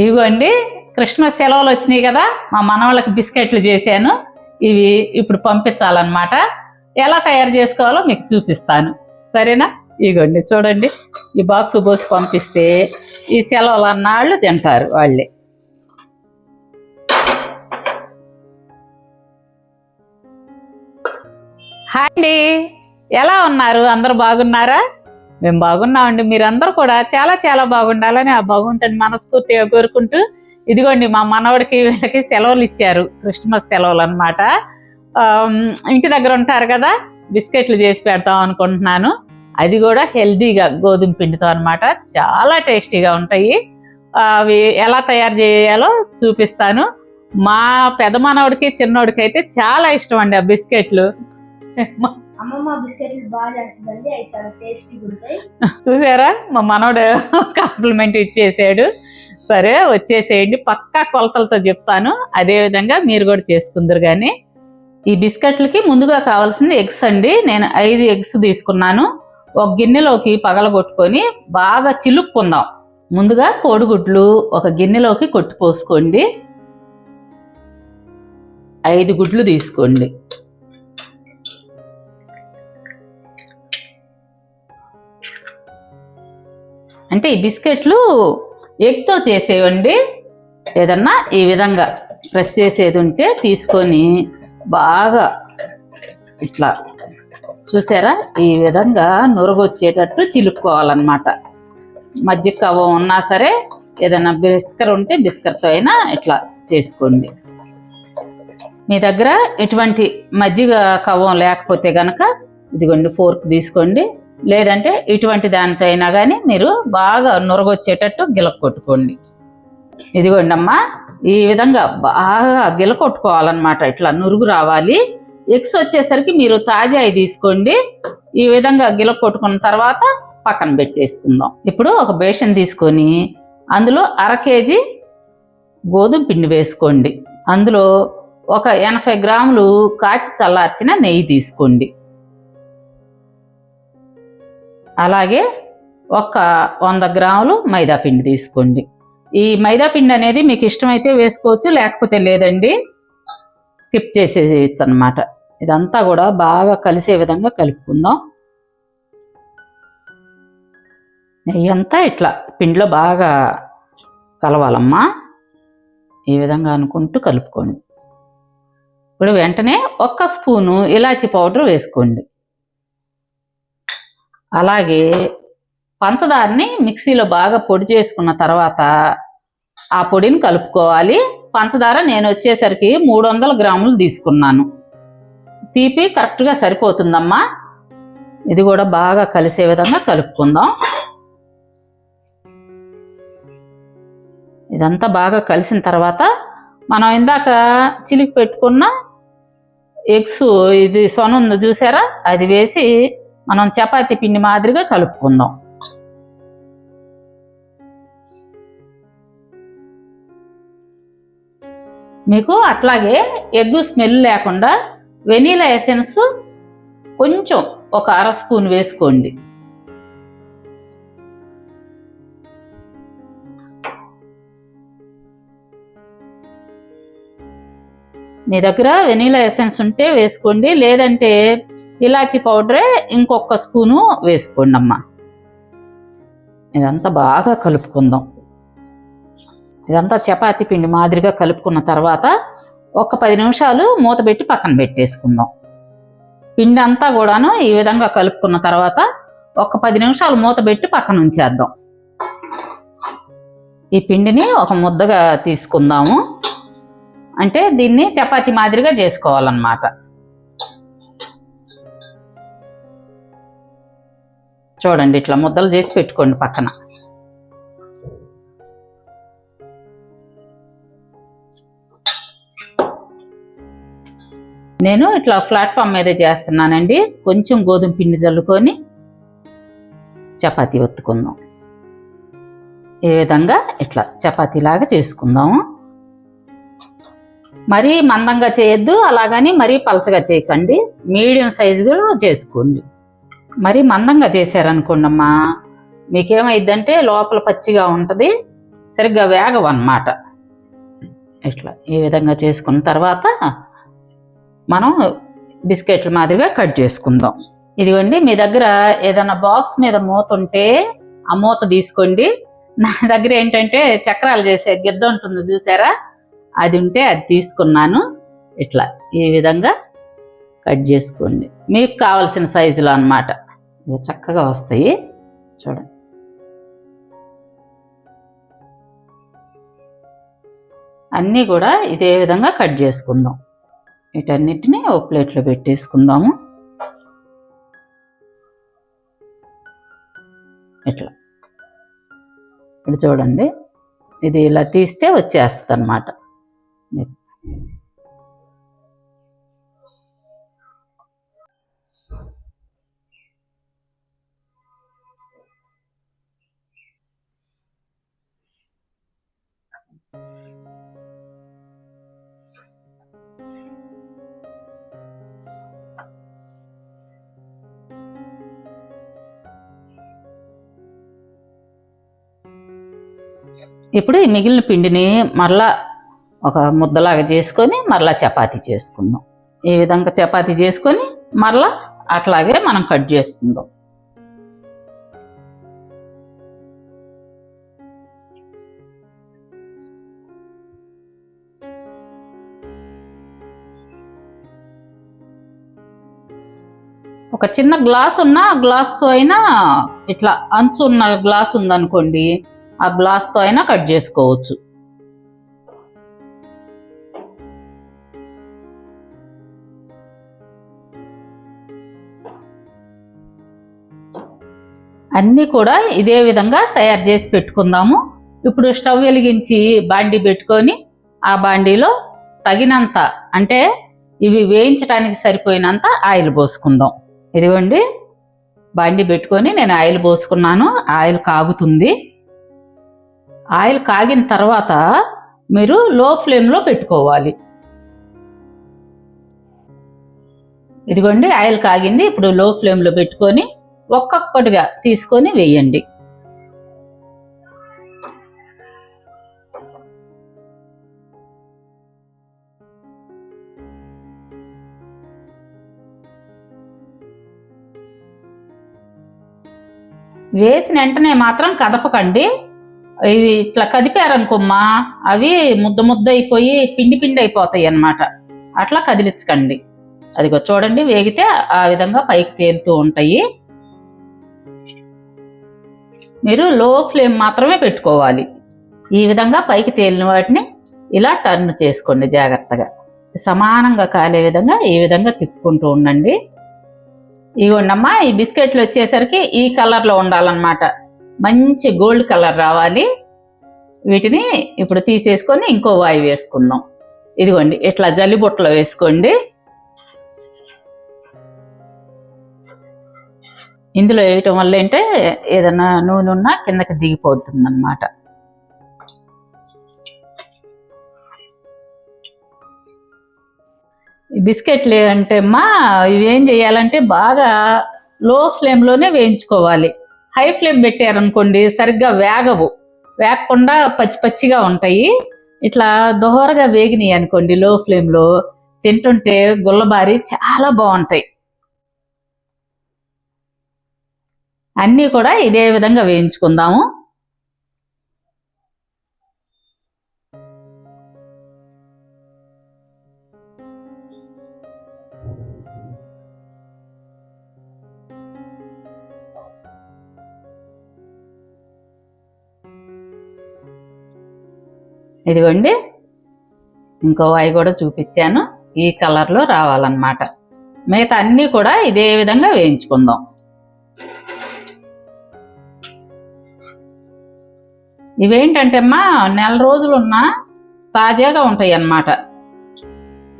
ఇదిగోండి క్రిస్మస్ సెలవులు వచ్చినాయి కదా మా మనవాళ్ళకి బిస్కెట్లు చేశాను. ఇవి ఇప్పుడు పంపించాలన్నమాట. ఎలా తయారు చేసుకోవాలో మీకు చూపిస్తాను. సరేనా? ఇదిగోండి చూడండి. ఈ బాక్స్ పోసి పంపిస్తే ఈ సెలవులు అన్నాళ్ళు తింటారు వాళ్ళే. హాయ్ అండి. ఎలా ఉన్నారు? అందరు బాగున్నారా? మేము బాగున్నామండి. మీరందరూ కూడా చాలా చాలా బాగుండాలని ఆ భగవంతుని మనస్ఫూర్తిగా కోరుకుంటూ ఇదిగోండి మా మనవడికి వీళ్ళకి సెలవులు ఇచ్చారు. క్రిస్మస్ సెలవులు అనమాట ఇంటి దగ్గర ఉంటారు కదా బిస్కెట్లు చేసి పెడతాం అనుకుంటున్నాను. అది కూడా హెల్దీగా గోధుమ పిండితో అనమాట చాలా టేస్టీగా ఉంటాయి. అవి ఎలా తయారు చేయాలో చూపిస్తాను. మా పెద్ద మనవడికి చిన్నోడికి అయితే చాలా ఇష్టం అండి ఆ బిస్కెట్లు. అమ్మమ్మ బిస్కెట్లు బాగా చేస్తుందండి. అవి చాలా టేస్టీగా ఉంటాయి. చూసారా? మా మనోడు కాంప్లిమెంట్ ఇచ్చేసాడు. సరే వచ్చేసేయండి. పక్కా కొలతలతో చెప్తాను. అదే విధంగా మీరు కూడా చేసుకుందరు కానీ ఈ బిస్కెట్లకి ముందుగా కావాల్సింది ఎగ్స్ అండి. నేను ఐదు ఎగ్స్ తీసుకున్నాను. ఒక గిన్నెలోకి పగలగొట్టుకొని బాగా చిలుక్కుందాం. ముందుగా కోడిగుడ్లు ఒక గిన్నెలోకి కొట్టి పోసుకోండి. ఐదు గుడ్లు తీసుకోండి. అంటే ఈ బిస్కెట్లు ఎగ్తో చేసేవండి. ఏదన్నా ఈ విధంగా ప్రెస్ చేసేది ఉంటే తీసుకొని బాగా ఇట్లా చూసారా? ఈ విధంగా నురగొచ్చేటట్టు చిలుక్కోవాలన్నమాట. మజ్జిగ కవ్వ ఉన్నా సరే ఏదైనా బిస్కర్ ఉంటే బిస్కర్తో అయినా ఇట్లా చేసుకోండి. మీ దగ్గర ఎటువంటి మజ్జిగ కవ్వం లేకపోతే గనక ఇదిగోండి ఫోర్క్ తీసుకోండి. లేదంటే ఇటువంటి దానితో అయినా కానీ మీరు బాగా నురగొచ్చేటట్టు గిలక కొట్టుకోండి. ఇదిగోండి అమ్మా ఈ విధంగా బాగా గిల కొట్టుకోవాలన్నమాట. ఇట్లా నురుగు రావాలి. ఎగ్స్ వచ్చేసరికి మీరు తాజాయి తీసుకోండి. ఈ విధంగా గిల కొట్టుకున్న తర్వాత పక్కన పెట్టేసుకుందాం. ఇప్పుడు ఒక బేషన్ తీసుకొని అందులో అర కేజీ గోధుమ పిండి వేసుకోండి. అందులో ఒక ఎనభై గ్రాములు కాచి చల్లార్చిన నెయ్యి తీసుకోండి. అలాగే ఒక వంద గ్రాములు మైదాపిండి తీసుకోండి. ఈ మైదాపిండి అనేది మీకు ఇష్టమైతే వేసుకోవచ్చు లేకపోతే లేదండి స్కిప్ చేసేయచ్చు అనమాట ఇదంతా కూడా బాగా కలిసే విధంగా కలుపుకుందాం. నెయ్యి అంతా ఇట్లా పిండిలో బాగా కలవాలమ్మా. ఈ విధంగా అనుకుంటూ కలుపుకోండి. ఇప్పుడు వెంటనే ఒక్క స్పూను ఇలాచి పౌడర్ వేసుకోండి. అలాగే పంచదారని మిక్సీలో బాగా పొడి చేసుకున్న తర్వాత ఆ పొడిని కలుపుకోవాలి. పంచదార నేను వచ్చేసరికి మూడు వందల గ్రాములు తీసుకున్నాను. తీపి కరెక్ట్గా సరిపోతుందమ్మా. ఇది కూడా బాగా కలిసే విధంగా కలుపుకుందాం. ఇదంతా బాగా కలిసిన తర్వాత మనం ఇందాక చిలికి పెట్టుకున్న ఎగ్స్ ఇది సొన ఉంది చూసారా? అది వేసి మనం చపాతి పిండి మాదిరిగా కలుపుకుందాం. మీకు అట్లాగే ఎగ్గు స్మెల్ లేకుండా వెనీలా ఎసెన్స్ కొంచెం ఒక అర స్పూన్ వేసుకోండి. మీ దగ్గర వెనీలా ఎసెన్స్ ఉంటే వేసుకోండి లేదంటే ఇలాచి పౌడరే ఇంకొక స్పూను వేసుకోండి అమ్మ ఇదంతా బాగా కలుపుకుందాం. ఇదంతా చపాతీ పిండి మాదిరిగా కలుపుకున్న తర్వాత ఒక పది నిమిషాలు మూత పెట్టి పక్కన పెట్టేసుకుందాం. పిండి అంతా కూడాను ఈ విధంగా కలుపుకున్న తర్వాత ఒక పది నిమిషాలు మూత పెట్టి పక్కన ఉంచేద్దాం. ఈ పిండిని ఒక ముద్దగా తీసుకుందాము. అంటే దీన్ని చపాతీ మాదిరిగా చేసుకోవాలన్నమాట. చూడండి ఇట్లా ముద్దలు చేసి పెట్టుకోండి పక్కన. నేను ఇట్లా ప్లాట్ఫామ్ మీద చేస్తున్నానండి. కొంచెం గోధుమ పిండి జల్లుకొని చపాతీ ఒత్తుకుందాం. ఈ విధంగా ఇట్లా చపాతీలాగా చేసుకుందాము. మరీ మందంగా చేయొద్దు అలాగని మరీ పలచగా చేయకండి. మీడియం సైజులో చేసుకోండి. మరీ మందంగా చేశారనుకోండమ్మా మీకేమైందంటే లోపల పచ్చిగా ఉంటుంది సరిగ్గా వేగవు అన్నమాట ఇట్లా ఈ విధంగా చేసుకున్న తర్వాత మనం బిస్కెట్ల మాదిరిగా కట్ చేసుకుందాం. ఇదిగోండి మీ దగ్గర ఏదైనా బాక్స్ మీద మూత ఉంటే ఆ మూత తీసుకోండి. నా దగ్గర ఏంటంటే చక్రాలు చేసే గిద్ద ఉంటుంది చూసారా? అది ఉంటే అది తీసుకున్నాను. ఇట్లా ఈ విధంగా కట్ చేసుకోండి. మీకు కావలసిన సైజులో అన్నమాట. ఇవి చక్కగా వస్తాయి. చూడండి. అన్నీ కూడా ఇదే విధంగా కట్ చేసుకుందాం. వీటన్నిటిని ఒక ప్లేట్లో పెట్టేసుకుందాము. ఇట్లా. ఇది చూడండి. ఇది ఇలా తీస్తే వచ్చేస్తుంది అనమాట ఇప్పుడు ఈ మిగిలిన పిండిని మరలా ఒక ముద్దలాగా చేసుకొని మరలా చపాతీ చేసుకుందాం. ఈ విధంగా చపాతీ చేసుకొని మరలా అట్లాగే మనం కట్ చేసుకుందాం. ఒక చిన్న గ్లాస్ ఉన్న గ్లాస్తో అయినా ఇట్లా అంచు ఉన్న గ్లాస్ ఉందనుకోండి ఆ గ్లాస్తో అయినా కట్ చేసుకోవచ్చు. అన్నీ కూడా ఇదే విధంగా తయారు చేసి పెట్టుకుందాము. ఇప్పుడు స్టవ్ వెలిగించి బాండీ పెట్టుకొని ఆ బాండీలో తగినంత అంటే ఇవి వేయించడానికి సరిపోయినంత ఆయిల్ పోసుకుందాం. ఇదిగోండి బండి పెట్టుకొని నేను ఆయిల్ పోసుకున్నాను ఆయిల్ కాగుతుంది. ఆయిల్ కాగిన తర్వాత మీరు లో ఫ్లేమ్లో పెట్టుకోవాలి. ఇదిగోండి ఆయిల్ కాగింది ఇప్పుడు లో ఫ్లేమ్లో పెట్టుకొని ఒక్కొక్కటిగా తీసుకొని వేయండి. వేసిన వెంటనే మాత్రం కదపకండి. ఇది ఇట్లా కదిపారనుకోమ్మా అవి ముద్ద ముద్ద అయిపోయి పిండి పిండి అయిపోతాయి అన్నమాట. అట్లా కదిలించకండి. అదిగో చూడండి వేగితే ఆ విధంగా పైకి తేలుతూ ఉంటాయి. మీరు లో ఫ్లేమ్ మాత్రమే పెట్టుకోవాలి. ఈ విధంగా పైకి తేలిన వాటిని ఇలా టర్న్ చేసుకోండి జాగ్రత్తగా. సమానంగా కాలే విధంగా ఈ విధంగా తిప్పుకుంటూ ఉండండి. ఇగోండమ్మా ఈ బిస్కెట్లు వచ్చేసరికి ఈ కలర్లో ఉండాలన్నమాట. మంచి గోల్డ్ కలర్ రావాలి. వీటిని ఇప్పుడు తీసేసుకొని ఇంకో వాయి వేసుకుందాం. ఇదిగోండి ఇట్లా జల్లిబుట్టలో వేసుకోండి. ఇందులో వేయటం వల్ల ఏంటంటే ఏదైనా నూనె ఉన్నా కిందకి దిగిపోతుంది అనమాట బిస్కెట్లు అంటే అమ్మా ఇవి ఏం చేయాలంటే బాగా లో ఫ్లేమ్లోనే వేయించుకోవాలి. హై ఫ్లేమ్ పెట్టారనుకోండి సరిగ్గా వేగవు. వేగకుండా పచ్చి పచ్చిగా ఉంటాయి. ఇట్లా దోరగా వేగినాయి అనుకోండి లో ఫ్లేమ్లో తింటుంటే గుల్లబారి చాలా బాగుంటాయి. అన్నీ కూడా ఇదే విధంగా వేయించుకుందాము. ఇదిగోండి. ఇంకో అవి కూడా చూపించాను. ఈ కలర్లో రావాలన్నమాట. మిగతా అన్నీ కూడా ఇదే విధంగా వేయించుకుందాం. ఇవేంటంటే అమ్మా నెల రోజులున్నా తాజాగా ఉంటాయి అన్నమాట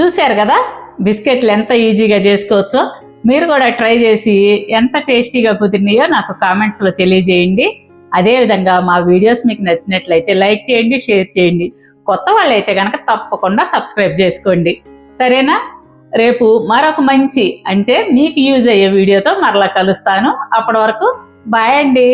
చూశారు కదా? బిస్కెట్లు ఎంత ఈజీగా చేసుకోవచ్చో. మీరు కూడా ట్రై చేసి ఎంత టేస్టీగా కుదిరినాయో నాకు కామెంట్స్లో తెలియజేయండి. అదేవిధంగా మా వీడియోస్ మీకు నచ్చినట్లయితే లైక్ చేయండి షేర్ చేయండి. కొత్త వాళ్ళైతే కనుక తప్పకుండా సబ్స్క్రైబ్ చేసుకోండి. సరేనా? రేపు మరొక మంచి అంటే మీకు యూజ్ అయ్యే వీడియోతో మరలా కలుస్తాను. అప్పటి వరకు బాయ్ అండి.